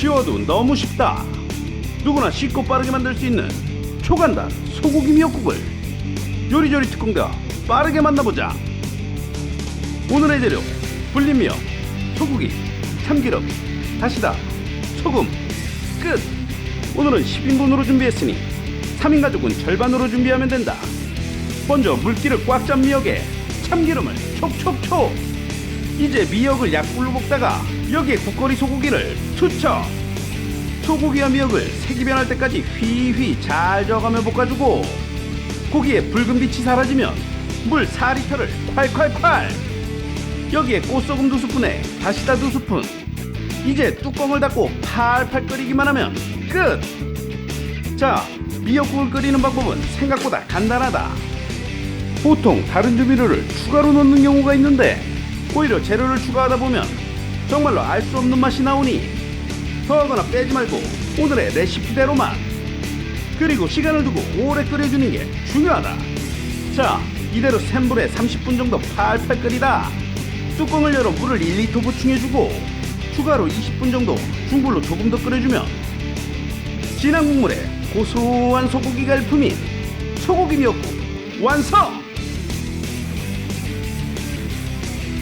쉬워도 너무 쉽다. 누구나 쉽고 빠르게 만들 수 있는 초간단 소고기 미역국을 요리조리 특공대와 빠르게 만나보자. 오늘의 재료 불린미역, 소고기, 참기름, 다시다, 소금, 끝. 오늘은 10인분으로 준비했으니 3인 가족은 절반으로 준비하면 된다. 먼저 물기를 꽉짠 미역에 참기름을 촉촉촉. 이제 미역을 약불로 볶다가 여기에 국거리 소고기를 투척. 소고기와 미역을 색이 변할 때까지 휘휘 잘 저어가며 볶아주고 고기에 붉은 빛이 사라지면 물 4리터를 콸콸콸 여기에 꽃소금 두 스푼에 다시다 두 스푼 이제 뚜껑을 닫고 팔팔 끓이기만 하면 끝! 자, 미역국을 끓이는 방법은 생각보다 간단하다 보통 다른 조미료를 추가로 넣는 경우가 있는데 오히려 재료를 추가하다 보면 정말로 알 수 없는 맛이 나오니 더하거나 빼지 말고 오늘의 레시피대로만 그리고 시간을 두고 오래 끓여주는 게 중요하다 자 이대로 센 불에 30분 정도 팔팔 끓이다 뚜껑을 열어 물을 1리터 보충해주고 추가로 20분 정도 중불로 조금 더 끓여주면 진한 국물에 고소한 소고기가 일품인 소고기 미역국 완성!